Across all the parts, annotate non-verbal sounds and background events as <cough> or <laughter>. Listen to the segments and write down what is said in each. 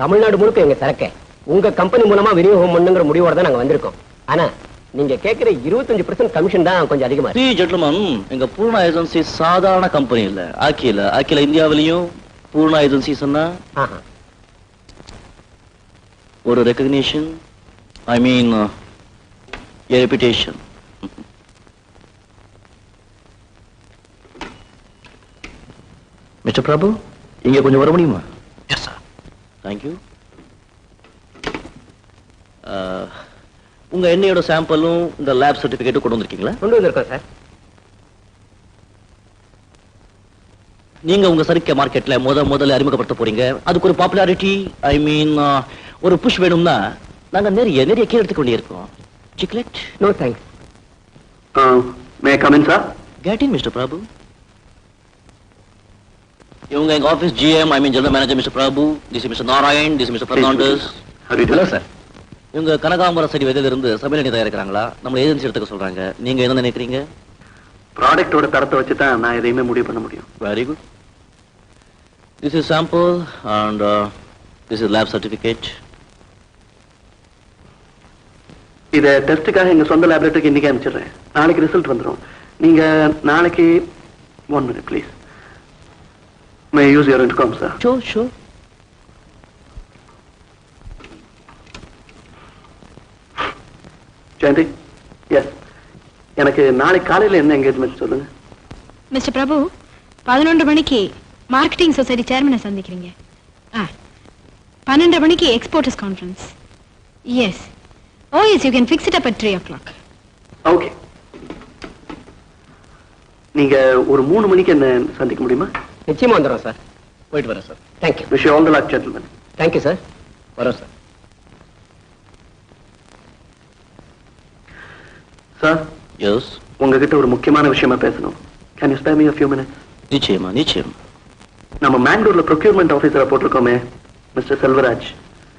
தமிழ்நாடு முழுக்க எங்க சரக்க உங்க கம்பெனி மூலமா விநியோகம் பண்ணுங்கிற முடிவோட தான் நாங்க வந்திருக்கோம். ஆனா நீங்க கேக்குற 25% பர்சன்ட் கமிஷன் தான் கொஞ்சம் அதிகமா இருக்கு. சி ஜென்டில்மன் எங்க பூர்ணா ஏஜென்சி சாதாரண கம்பெனி இல்ல. ஆக்கில ஆக்கில இந்தியாவிலையும் பூர்ணா ஏஜென்சி சொன்னா. ஒரு recognition I mean reputation mister Prabhu இங்க கொஞ்சம் வர முடியுமா? தேங்க்யூ உங்க எண்ணெயோட சாம்பிளும் இந்த லேப் சர்டிபிகேட்டும் கொண்டு வந்திருக்கீங்களா? கொண்டு வந்திருக்கோம் சார் நீங்க உங்க சரக்கு மார்க்கெட்ல முத முதல்ல அறிமுகப்படுத்த போறீங்க. அதுக்கு ஒரு பாப்புலாரிட்டி ஐ மீன் ஒரு புஷ் வேணும்னா நாங்க நிறைய நிறைய கீழே எடுத்துக்க வேண்டியிருக்கோம். Chiclet no thanks may come in sir get in mister Prabhu இவங்க எங்க office GM I mean general manager mister Prabhu this mister Narayan this mister Fernandes hello sir இவங்க கனகாம்பர செடி விதையில இருந்து சமையல் தயாரிக்கிறாங்களா? நம்ம ஏஜென்சி எடுத்துக்க சொல்றாங்க. நீங்க என்ன நினைக்கிறீங்க? ப்ராடக்டோட தரத்தை வச்சு தான் நான் எதையுமே முடிவு பண்ண முடியும். Very good this is sample and this is lab certificate இத டெஸ்ட்டுக்காக எங்க சொந்த லேபரேட்டரிக்கு இன்னைக்கு அனுப்பிச்சிடுறேன். நாளைக்கு ரிசல்ட் வந்துடும் நீங்க நாளைக்கு one minute please may use your income sir show show Jayanthi yes எனக்கு நாளைக்கு காலையில என்ன என்கேஜ்மெண்ட் சொல்லுங்க? மிஸ்டர் பிரபு பதினொன்று மணிக்கு மார்க்கெட்டிங் சொசைட்டி சேர்மனை சந்திக்கிறீங்க. ஆ பன்னெண்டரை மணிக்கு exporters conference yes oh yes you can fix it up at three o'clock okay நீங்க ஒரு மூணு மணிக்கு என்ன சந்திக்க முடியுமா? நிச்சயமா வந்துடும் சார். போயிட்டு வரேன் sir. Thank you wish all the luck gentleman thank you sir வரோம் சார். சார் எஸ் உங்ககிட்ட ஒரு முக்கியமான விஷயமா பேசணும். Can you spare me a few minutes? நிச்சயமா நிச்சயம். நம்ம மேங்களூர்ல ப்ரொக்யூர்மெண்ட் ஆபீசரை போட்டிருக்கோமே மிஸ்டர் செல்வராஜ்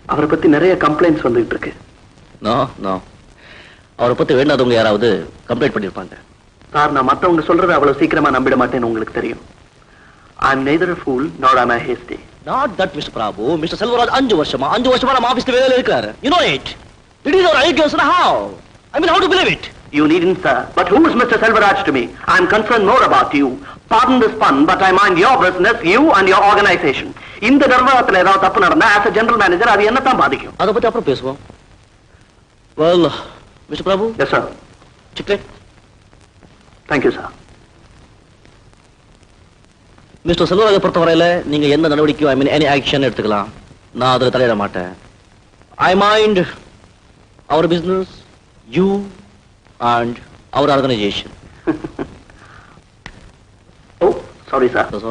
அவரை பத்தி நிறைய கம்ப்ளைண்ட்ஸ் வந்துகிட்டு இருக்கு. No no. அவரை பத்தி வேண்டாதவங்க யாராவது கம்ப்ளைண்ட் பண்ணிருப்பாங்க. சார் நான் மத்தவங்க சொல்றதை அவ்வளவு சீக்கிரமா நம்பிட மாட்டேன்னு உங்களுக்கு தெரியும். I am neither fool not I'm hasty not that mister Prabhu mister Selvaraj அஞ்சு வருஷமா அஞ்சு வருஷமா நம்ம ஆபீஸ்ல வேலையில இருக்காரு you know it it is அவர் ஐக்கியம் how I mean how to believe it You needn't, sir. But who is Mr. Selvaraj to me? I'm concerned more about you. Pardon this pun, but I mind your business, you and your organization. இந்த நிர்வாகத்துல ஏதாவது தப்பு நடந்தா as a general manager அது என்ன தான் பாதிக்கும் அதை பத்தி அப்புறம் பேசுவோம் well mister Prabhu yes sir chiclet thank you sir Mister செல்வராஜை பொறுத்தவரையில நீங்க எந்த நடவடிக்கையும் ஐ மீன் எனி ஆக்ஷன் எடுத்துக்கலாம். நான் அதுல தலையிட மாட்டேன். I mind our business you and our organisation oh sorry sir That's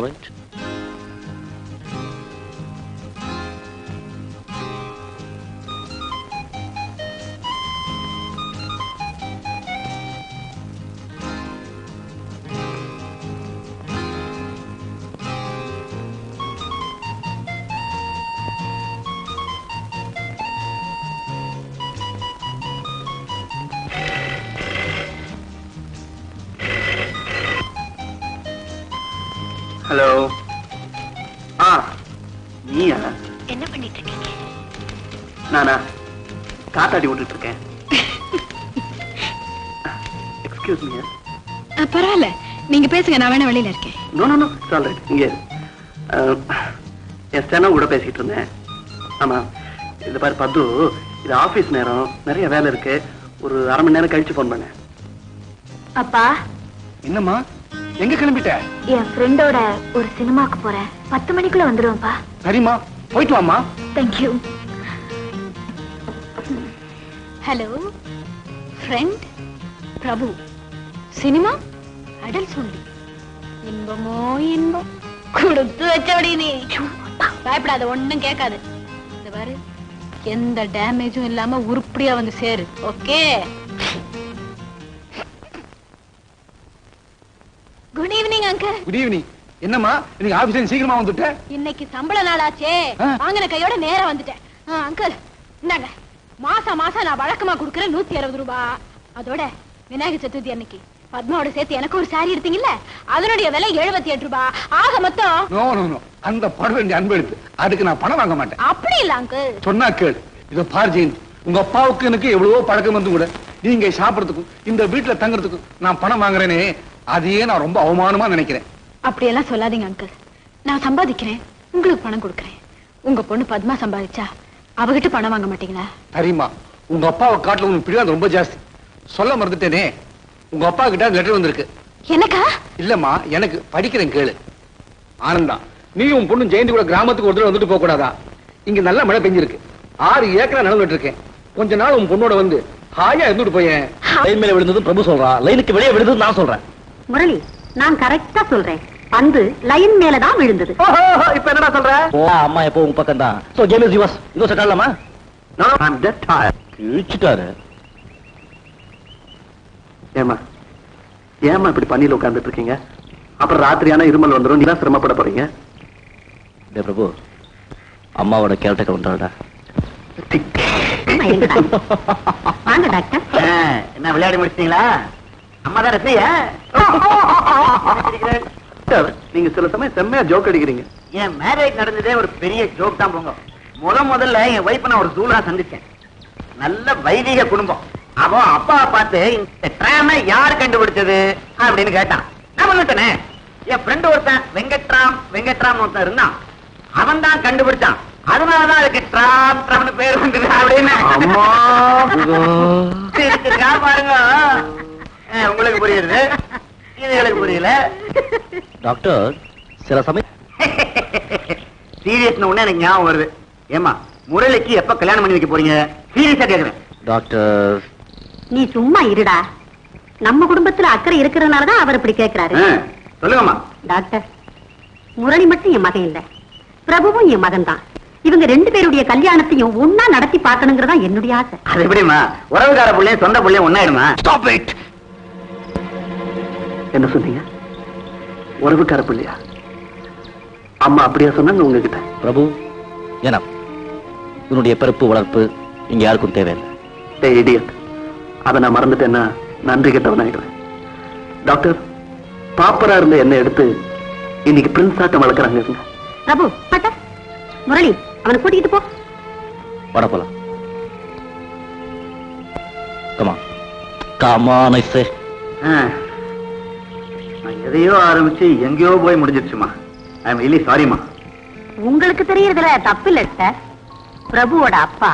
hello ஆ நீயா? என்ன பண்ணிட்டு இருக்கீங்க நானா? காத்தாடி விட்டுட்டு இருக்கேன் எக்ஸ்கியூஸ் மீ பரவாயில்ல. நீங்க பேசுங்க நான் வேணா வெளியில இருக்கேன். No no no all right இங்கே என் ஸ்டெனோ கூட பேசிட்டு இருந்தேன். ஆமா இது பாரு பத்து. இது ஆபீஸ் நேரம். நிறைய வேலை இருக்கு. ஒரு அரை மணி நேரம் கழிச்சு ஃபோன் பண்ணேன். அப்பா? என்னம்மா? எங்க கிளம்பிட்ட? என் ஃப்ரெண்டோட ஒரு சினிமாக்கு போறேன். பத்து மணிக்குள்ள வந்துருவேன்ப்பா. சரிம்மா போயிட்டு வாம்மா. Thank you hello friend Prabhu. Cinema? Atal சொல்லி. இன்பமோ இன்பம்? கொடுத்து வச்சபடி நீ. பயப்படாத ஒண்ணும் கேட்காது. இந்த பாரு எந்த டேமேஜும் இல்லாம உருப்படியா வந்து சேரு. ஓகே குட் ஈவினிங் என்னம்மா இன்னைக்கு ஆபீஸ்ல சீக்கிரமா வந்துட்ட? இன்னைக்கு சம்பள நாளாச்சே. வாங்கின கையோட நேரா வந்துட்டேன் அங்கிள் இந்தாங்க. மாசம் மாசம் நான் வழக்கமா கொடுக்கறேன் நூத்தி அறுபது ரூபாய் அதோட விநாயகர் சதுர்த்தி அன்னைக்கு. பத்மாவோட சேர்த்து எனக்கு ஒரு சாரி எடுத்தீங்கல்ல? அதனுடைய விலை எழுபத்தி எட்டு ரூபாய் ஆக மொத்தம் அந்த படம் என் அன்பு எடுத்து. அதுக்கு நான் பணம் வாங்க மாட்டேன். அப்படி இல்ல அங்கிள் சொன்னா கேளு. இத பார் ஜெயந்த். உங்க அப்பாவுக்கு எனக்கு எவ்வளவோ பழக்கம் வந்து கூட. நீங்க சாப்பிடறதுக்கும் இந்த வீட்டுல தங்குறதுக்கும் நான் பணம் வாங்குறேனே. அதையே நான் ரொம்ப அவமானமா நினைக்கிறேன். அப்படியெல்லாம் சொல்லாதீங்க அங்கிள் நான் சம்பாதிக்கிறேன். உங்களுக்கு பணம் கொடுக்குறேன். உங்க பொண்ணு பத்மா சம்பாதிச்சா அவகிட்ட பணம் வாங்க மாட்டீங்களா? சரிம்மா. உங்க அப்பாவை காட்டுல உனக்கு பிடிவாதம் ரொம்ப ஜாஸ்தி. சொல்ல மறந்துட்டேனே. உங்க அப்பா கிட்ட லெட்டர் வந்திருக்கு. எனக்கா இல்லம்மா எனக்கு படிக்கிறேன் கேளு. ஆனந்தா நீ உன் பொண்ணு ஜெயந்தி கூட கிராமத்துக்கு ஒரு தடவை வந்துட்டு போக கூடாதா இங்க நல்ல மழை பெஞ்சிருக்கு. ஆறு ஏக்கரா நிலம் இருக்கேன் கொஞ்ச நாள் உன் பொண்ணோட வந்து ஹாயா இருந்துட்டு போயேன். லைன் மேல விழுந்ததும் பிரபு சொல்றான் லைனுக்கு வெளியே விழுந்தது நான் சொல்றேன். முரளி நான் கரெக்டா சொல்றேன். பந்து லைன் மேலதான் விழுந்தது. இப்ப என்னடா சொல்ற? அம்மா எப்போ உங்க பக்கம் தான் சோ கேம் இஸ் யுவர்ஸ் இதோ செட் ஆகலாமா? No, I'm dead tired. இழுச்சிட்டாரு ஏமா ஏமா இப்படி பண்ணில உட்கார்ந்துட்டு இருக்கீங்க? அப்புறம் ராத்திரியான இருமல் வந்துரும் நீதான் சிரமப்பட போறீங்க? டே பிரபு அம்மாவோட வாங்க டாக்டர் என்ன விளையாடி முடிச்சிட்டீங்களா? அம்மா தான் நீங்க சில சமயம் செம்மையா ஜோக் அடிக்கிறீங்க. என் மேரேஜ் நடந்ததே ஒரு பெரிய ஜோக் தான் போங்க. முத முதல்ல என் வைஃப் நான் ஒரு ஜூலா சந்திச்சேன். நல்ல வைதிக குடும்பம். அவன் அப்பா பார்த்து இந்த ட்ராம யார் கண்டுபிடிச்சது அப்படின்னு கேட்டான். நான் வந்துட்டேனே என் ஃப்ரெண்ட் ஒருத்தன் வெங்கட்ராம் வெங்கட்ராம் ஒருத்தன் இருந்தான். அவன் தான் கண்டுபிடிச்சான். அதனாலதான் அதுக்கு ட்ராம் ட்ராம்னு பேர் வந்தது அப்படின்னு. பாருங்க. உங்களுக்கு புரியுது. இது எனக்கு புரியல. டாக்டர் சில சமயம் சீரியஸ் உடனே எனக்கு ஞாபகம் வருது. ஏமா முரளிக்கு எப்ப கல்யாணம் பண்ணி வைக்க போறீங்க? சீரியஸா கேக்குறேன். டாக்டர் நீ சும்மா இருடா. நம்ம குடும்பத்துல அக்கறை இருக்கிறதுனாலதான் அவர் இப்படி கேக்குறாரு. சொல்லுங்கம்மா. டாக்டர் முரளி மட்டும் என் மகன் இல்ல. பிரபுவும் என் மகன் தான். இவங்க ரெண்டு பேருடைய கல்யாணத்தையும் ஒன்னா நடத்தி பார்க்கணுங்கிறதா என்னுடைய ஆசை. அது எப்படிமா உறவுக்கார புள்ளையும் சொந்த புள்ளையும் ஒன்னாயிடுமா ஸ்டாப் இட் என்ன சொன்னீங்க? உறவுக்கார பிள்ளையா அம்மா அப்படியா சொன்னாங்க உங்ககிட்ட? பிரபு ஏனா உன்னுடைய பிறப்பு வளர்ப்பு இங்க யாருக்கும் தேவையில்லை. டேய் இடியட் அதை நான் மறந்துட்டேன்னா நன்றி கெட்டவன் ஆயிடுவேன். டாக்டர் பாப்பரா இருந்த என்ன எடுத்து இன்னைக்கு பிரின்ஸ் ஆட்டம் வளர்க்குறாங்க பிரபு பாட்ட முரளி அவனை கூட்டிக்கிட்டு போ. வட போலாம். கமா கமான் ஐ சே ஆ. எதையோ ஆரம்பிச்சு எங்கேயோ போய் முடிஞ்சிருச்சுமா. ஐ எம் ரியலி சாரிமா உங்களுக்கு தெரியறதுல தப்பு இல்ல சார் பிரபுவோட அப்பா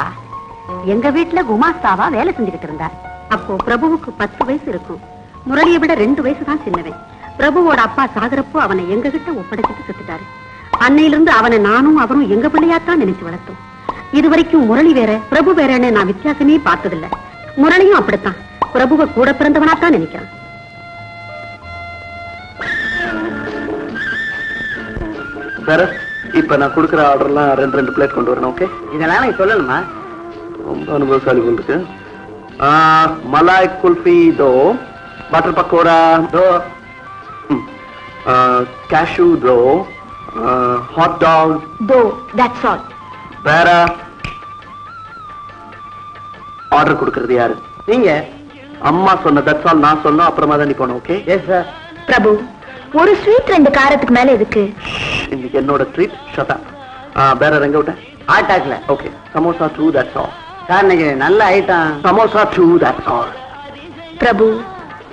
எங்க வீட்டுல குமாஸ்தாவா வேலை செஞ்சுக்கிட்டு இருந்தார். அப்போ பிரபுவுக்கு பத்து வயசு இருக்கும். முரளியை விட ரெண்டு வயசு தான் சின்னவன். பிரபுவோட அப்பா சாகரப்போ அவனை எங்க கிட்ட ஒப்படைச்சிட்டு செத்துட்டாரு. அன்னையிலிருந்து அவனை நானும் அவரும் எங்க பிள்ளையாத்தான் நினைச்சு வளர்த்தோம். இது வரைக்கும் முரளி வேற பிரபு வேறன்னு நான் வித்தியாசமே பார்த்ததில்ல. முரளியும் அப்படித்தான். பிரபுவை கூட பிறந்தவனாத்தான் நினைக்கிறான். வேற இப்ப நான் கொடுக்குற ஆர்டர்லாம் ரெண்டு ரெண்டு பிளேட் கொண்டு வரணும் ஓகே இதெல்லாம் நீ சொல்லணுமா? ரொம்ப அனுபவசாலி ஆ, மலாய் குல்ஃபி தோ பட்டர் பக்கோடா தோ கேஷு தோ ஹாட் டாக் தோ தட்ஸ் ஆல் வேற ஆர்டர் கொடுக்கறது யாரு? நீங்க? அம்மா சொன்ன தட்ஸ் ஆல் நான் சொன்னோம் அப்புறமா தான் நீ போனோம் ஓகே எஸ் சார் பிரபு. ஒரு ஸ்வீட் ரெண்டு காரத்துக்கு மேல எதுக்கு? இன்னைக்கு என்னோட ட்ரீட் ஷட்டா வேற எங்க விட்ட ஆட்டாக்ல okay samosa two that's all sir இன்னைக்கு நல்ல item samosa two that's all Prabhu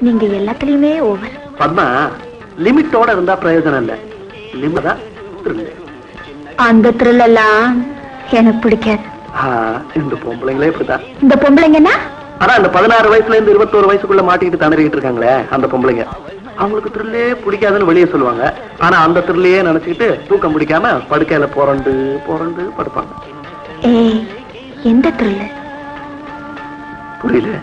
நீங்க எல்லாத்துலயுமே ஓவர் பத்மா லிமிட்டோட இருந்தா பிரயோஜனம் இல்ல. லிமிட் தான் thrill. அந்த த்ரில் எல்லாம் எனக்கு பிடிக்காது. ஆ, இந்த பொம்பளைங்களே இப்படிதான் இந்த பொம்பளைங்கன்னா? ஆனா இந்த பதினாறு வயசுல இருந்து இருபத்தோரு வயசுக்குள்ள மாட்டிக்கிட்டு திணறிட்டு இருக்காங்களே அந்த பொம்பளைங்க. அவங்களுக்கு த்ரில்லே பிடிக்காதுன்னு வெளியே சொல்லுவாங்க. ஆனா அந்த த்ரில்லையே நினைச்சுக்கிட்டு தூக்கம் பிடிக்காம படுக்கையில புரண்டு புரண்டு படுப்பாங்க. எந்த த்ரில் புரியல.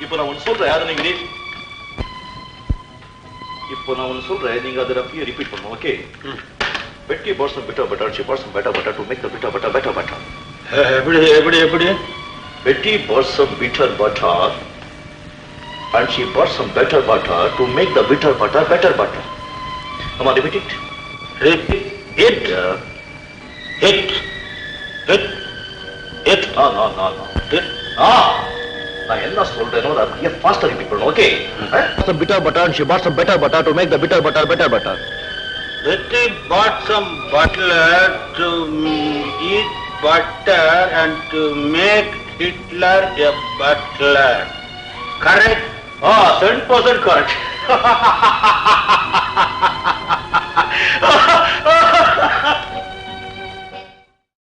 இப்போ நான் ஒன்று சொல்றேன். அதை நீங்க? நீ- இப்போ நான் ஒன்று சொல்றேன். நீங்க அதை அப்படியே ரிப்பீட் பண்ணுவோம் okay Betty person better better she person better better to make the better better better better எப்படி எப்படி எப்படி Betty bought some bitter butter and she bought some better butter to make the bitter butter better butter. Come on, repeat it. Repeat it. It. It. It. No, no, no, no. It. Ah. நான் என்ன சொல்றேனோ அதை அப்படியே ஃபாஸ்டா repeat பண்ணணும் okay some bitter butter and she bought some better butter to make the bitter butter better butter Betty bought some butter to eat butter and to make Hitler a butler. Correct? Ah, oh, 100% correct. <laughs> <laughs>